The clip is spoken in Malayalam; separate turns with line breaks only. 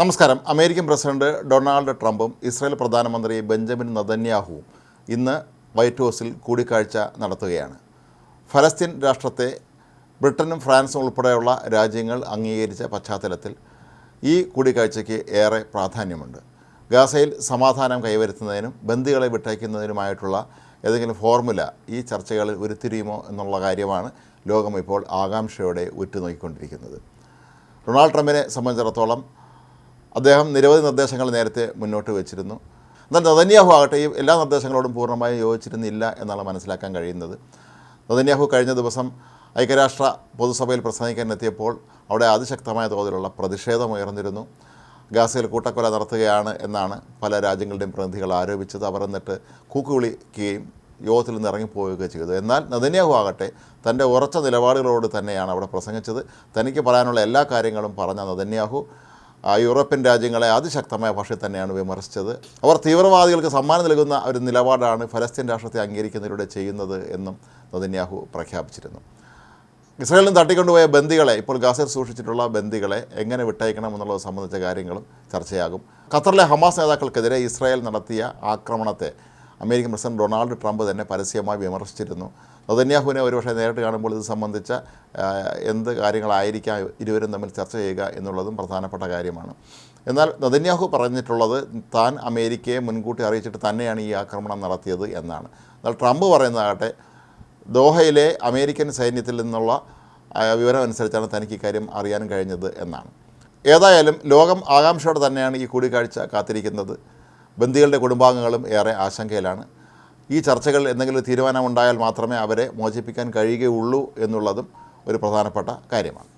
നമസ്കാരം. അമേരിക്കൻ പ്രസിഡന്റ് ഡൊണാൾഡ് ട്രംപും ഇസ്രായേൽ പ്രധാനമന്ത്രി ബെഞ്ചമിൻ നദന്യാഹുവും ഇന്ന് വൈറ്റ് ഹൗസിൽ കൂടിക്കാഴ്ച നടത്തുകയാണ്. ഫലസ്തീൻ രാഷ്ട്രത്തെ ബ്രിട്ടനും ഫ്രാൻസും ഉൾപ്പെടെയുള്ള രാജ്യങ്ങൾ അംഗീകരിച്ച പശ്ചാത്തലത്തിൽ ഈ കൂടിക്കാഴ്ചയ്ക്ക് ഏറെ പ്രാധാന്യമുണ്ട്. ഗാസയിൽ സമാധാനം കൈവരുത്തുന്നതിനും ബന്ദികളെ വിട്ടയക്കുന്നതിനുമായിട്ടുള്ള ഏതെങ്കിലും ഫോർമുല ഈ ചർച്ചകളിൽ ഉരുത്തിരിയുമോ എന്നുള്ള കാര്യമാണ് ലോകം ഇപ്പോൾ ആകാംക്ഷയോടെ ഉറ്റുനോക്കിക്കൊണ്ടിരിക്കുന്നത്. ഡൊണാൾഡ് ട്രംപിനെ സംബന്ധിച്ചിടത്തോളം അദ്ദേഹം നിരവധി നിർദ്ദേശങ്ങൾ നേരത്തെ മുന്നോട്ട് വെച്ചിരുന്നു. എന്നാൽ നദന്യാഹു ആകട്ടെ ഈ എല്ലാ നിർദ്ദേശങ്ങളോടും പൂർണമായും യോജിച്ചിരുന്നില്ല എന്നാണ് മനസ്സിലാക്കാൻ കഴിയുന്നത്. നദന്യാഹു കഴിഞ്ഞ ദിവസം ഐക്യരാഷ്ട്ര പൊതുസഭയിൽ പ്രസംഗിക്കാൻ എത്തിയപ്പോൾ അവിടെ അതിശക്തമായ തോതിലുള്ള പ്രതിഷേധം ഉയർന്നിരുന്നു. ഗാസയിൽ കൂട്ടക്കൊല നടത്തുകയാണ് എന്നാണ് പല രാജ്യങ്ങളുടെയും പ്രതിനിധികൾ ആരോപിച്ചത്. അവർ എന്നിട്ട് കൂക്കുവിളിക്കുകയും യോഗത്തിൽ നിന്ന് ഇറങ്ങിപ്പോവുകയൊക്കെ ചെയ്തു. എന്നാൽ നദന്യാഹു ആകട്ടെ തന്റെ ഉറച്ച നിലപാടുകളോട് തന്നെയാണ് അവിടെ പ്രസംഗിച്ചത്. തനിക്ക് പറയാനുള്ള എല്ലാ കാര്യങ്ങളും പറഞ്ഞ നദന്യാഹു യൂറോപ്യൻ രാജ്യങ്ങളെ അതിശക്തമായ ഭാഷയിൽ തന്നെയാണ് വിമർശിച്ചത്. അവർ തീവ്രവാദികൾക്ക് സമ്മാനം നൽകുന്ന ഒരു നിലപാടാണ് ഫലസ്തീൻ രാഷ്ട്രത്തെ അംഗീകരിക്കുന്നതിലൂടെ ചെയ്യുന്നത് എന്നും നദന്യാഹു പ്രഖ്യാപിച്ചിരുന്നു. ഇസ്രായേലിൽ തട്ടിക്കൊണ്ടുപോയ ബന്ദികളെ ഇപ്പോൾ ഗാസയിൽ സൂക്ഷിച്ചിട്ടുള്ള ബന്ദികളെ എങ്ങനെ വിട്ടയക്കണം എന്നുള്ളത് സംബന്ധിച്ച കാര്യങ്ങളും ചർച്ചയാകും. ഖത്തറിലെ ഹമാസ് നേതാക്കൾക്കെതിരെ ഇസ്രായേൽ നടത്തിയ ആക്രമണത്തെ അമേരിക്കൻ പ്രസിഡന്റ് ഡൊണാൾഡ് ട്രംപ് തന്നെ പരസ്യമായി വിമർശിച്ചിരുന്നു. നദന്യാഹുവിനെ ഒരുപക്ഷെ നേരിട്ട് കാണുമ്പോൾ ഇത് സംബന്ധിച്ച എന്ത് കാര്യങ്ങളായിരിക്കാം ഇരുവരും തമ്മിൽ ചർച്ച ചെയ്യുക എന്നുള്ളതും പ്രധാനപ്പെട്ട കാര്യമാണ്. എന്നാൽ നദന്യാഹു പറഞ്ഞിട്ടുള്ളത് താൻ അമേരിക്കയെ മുൻകൂട്ടി അറിയിച്ചിട്ട് തന്നെയാണ് ഈ ആക്രമണം നടത്തിയത് എന്നാണ്. എന്നാൽ ട്രംപ് പറയുന്നതാകട്ടെ ദോഹയിലെ അമേരിക്കൻ സൈന്യത്തിൽ നിന്നുള്ള വിവരം അനുസരിച്ചാണ് തനിക്ക് ഇക്കാര്യം അറിയാൻ കഴിഞ്ഞത് എന്നാണ്. ഏതായാലും ലോകം ആകാംക്ഷയോടെ തന്നെയാണ് ഈ കൂടിക്കാഴ്ച കാത്തിരിക്കുന്നത്. ബന്ദികളുടെ കുടുംബാംഗങ്ങളും ഏറെ ആശങ്കയിലാണ്. ഈ ചർച്ചകൾ എന്തെങ്കിലും തീരുമാനമുണ്ടായാൽ മാത്രമേ അവരെ മോചിപ്പിക്കാൻ കഴിയുകയുള്ളൂ എന്നുള്ളതും ഒരു പ്രധാനപ്പെട്ട കാര്യമാണ്.